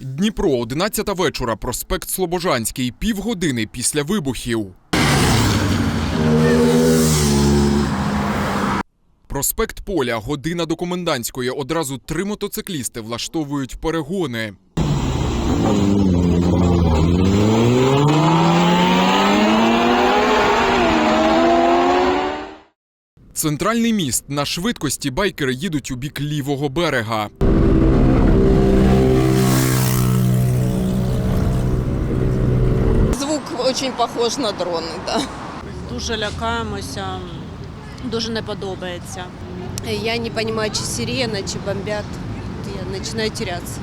Дніпро, 11 вечора, проспект Слобожанський, півгодини після вибухів. Проспект Поля, година до комендантської. Одразу три мотоциклісти влаштовують перегони. Центральний міст на швидкості байкери їдуть у бік лівого берега. Звук очень похож на дроны, да. Дуже лякаємося, дуже не подобається. Я не понимаю, чи сирена, чи бомбят. Я начинаю теряться.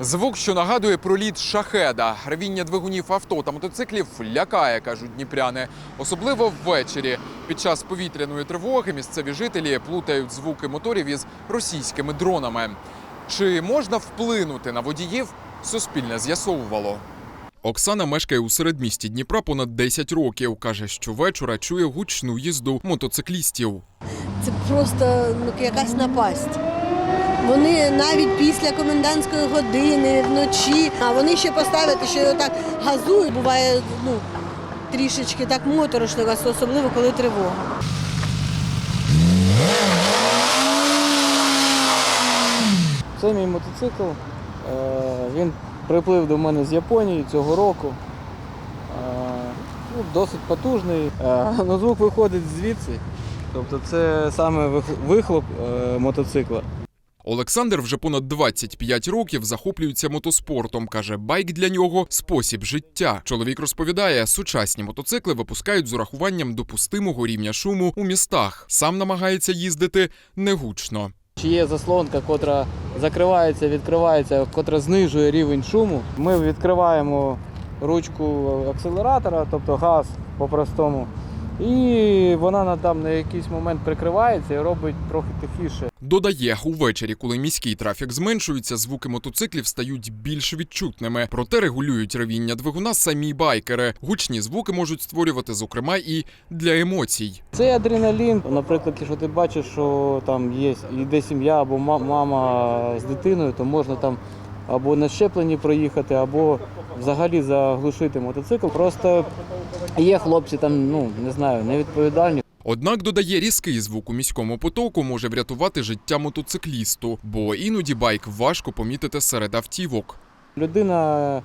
Звук, що нагадує про літ шахеда. Ревіння двигунів авто та мотоциклів лякає, кажуть дніпряни. Особливо ввечері. Під час повітряної тривоги місцеві жителі плутають звуки моторів із російськими дронами. Чи можна вплинути на водіїв? Суспільне з'ясовувало. Оксана мешкає у середмісті Дніпра понад 10 років. каже, що вечора чує гучну їзду мотоциклістів. Це просто ну, якась напасть. Вони навіть після комендантської години, вночі, а вони ще поставити, що отак газують. Буває ну, трішечки так моторошно, особливо коли тривога. Це мій мотоцикл. Е, Він приплив до мене з Японії цього року. Е, Ну, досить потужний. Е, ну, звук виходить звідси. Тобто це саме вих- вихлоп е, мотоцикла. Олександр вже понад 25 років захоплюється мотоспортом. каже, байк для нього спосіб життя. Чоловік розповідає, сучасні мотоцикли випускають з урахуванням допустимого рівня шуму у містах. Сам намагається їздити негучно. Чи є заслонка, котра закривається, відкривається, котра знижує рівень шуму. Ми відкриваємо ручку акселератора, тобто газ по-простому. І вона на там на якийсь момент прикривається і робить трохи тихіше. Додає, увечері, коли міський трафік зменшується, звуки мотоциклів стають більш відчутними. Проте регулюють ревіння двигуна самі байкери. Гучні звуки можуть створювати, зокрема, і для емоцій. Це адреналін. Наприклад, якщо ти бачиш, що там є йде сім'я або мама з дитиною, то можна там або на щепленні проїхати, або взагалі заглушити мотоцикл. Просто є хлопці там, ну не знаю, невідповідальні. Однак додає різкий звук у міському потоку може врятувати життя мотоциклісту, бо іноді байк важко помітити серед автівок. Людина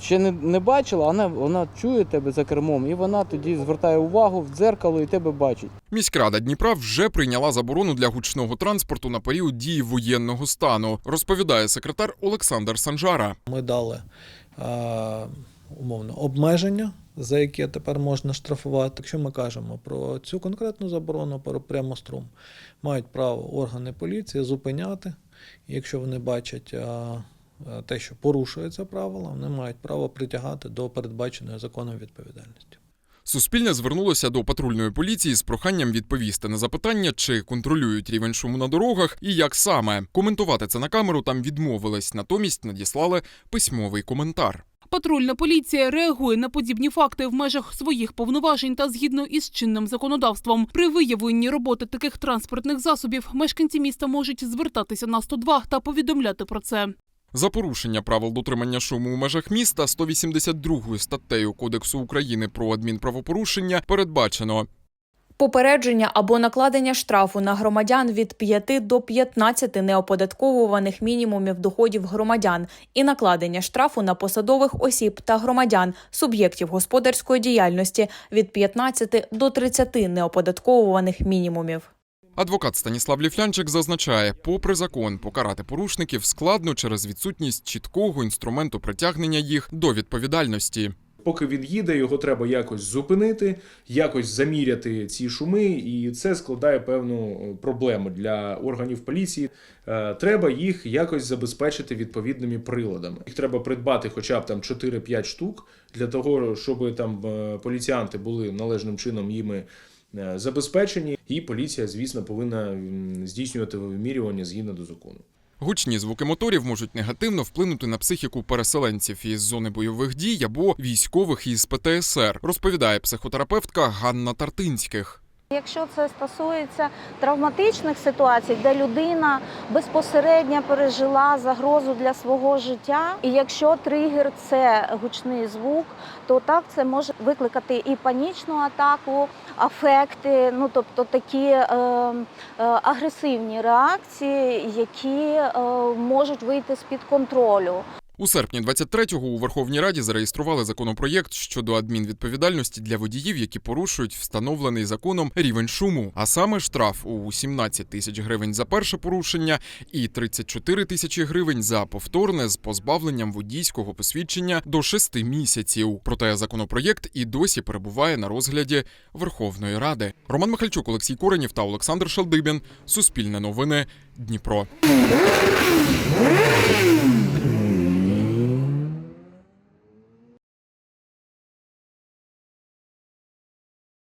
ще не, не бачила, вона, вона чує тебе за кермом, і вона тоді звертає увагу в дзеркало і тебе бачить. Міськрада Дніпра вже прийняла заборону для гучного транспорту на період дії воєнного стану, розповідає секретар Олександр Санжара. Ми дали умовно обмеження, за яке тепер можна штрафувати. Якщо ми кажемо про цю конкретну заборону, про прямострум, мають право органи поліції зупиняти, якщо вони бачать те, що порушується правила, вони мають право притягати до передбаченої законом відповідальності. Суспільне звернулося до патрульної поліції з проханням відповісти на запитання, чи контролюють рівень шуму на дорогах і як саме. Коментувати це на камеру там відмовились, натомість надіслали письмовий коментар. Патрульна поліція реагує на подібні факти в межах своїх повноважень та згідно із чинним законодавством. При виявленні роботи таких транспортних засобів мешканці міста можуть звертатися на 102 та повідомляти про це. За порушення правил дотримання шуму у межах міста 182 статтею Кодексу України про адмінправопорушення передбачено Попередження або накладення штрафу на громадян від 5 до 15 неоподатковуваних мінімумів доходів громадян і накладення штрафу на посадових осіб та громадян суб'єктів господарської діяльності від 15 до 30 неоподатковуваних мінімумів. Адвокат Станіслав Ліфлянчик зазначає, попри закон, покарати порушників складно через відсутність чіткого інструменту притягнення їх до відповідальності. Поки він їде, його треба якось зупинити, якось заміряти ці шуми, і це складає певну е, проблему для органів поліції. Е, Треба їх якось забезпечити відповідними приладами. Їх треба придбати хоча б там 4-5 штук для того, щоб там е, поліціянти були належним чином їми забезпечені. І поліція, звісно, повинна здійснювати вимірювання згідно до закону. Гучні звуки моторів можуть негативно вплинути на психіку переселенців із зони бойових дій або військових із ПТСР, розповідає психотерапевтка Ганна Тартинських. Якщо це стосується травматичних ситуацій, де людина безпосередньо пережила загрозу для свого життя, і якщо тригер це гучний звук, то так це може викликати і панічну атаку, афекти, ну тобто такі е, е, агресивні реакції, які е, можуть вийти з під контролю. У серпні 23-го у Верховній Раді зареєстрували законопроєкт щодо адмінвідповідальності для водіїв, які порушують встановлений законом рівень шуму, а саме штраф у 17 тисяч гривень за перше порушення і 34 тисячі гривень за повторне з позбавленням водійського посвідчення до 6 місяців. Проте законопроєкт і досі перебуває на розгляді Верховної Ради. Роман Михальчук, Олексій Коренів та Олександр Шалдибін. Суспільне новини. Дніпро.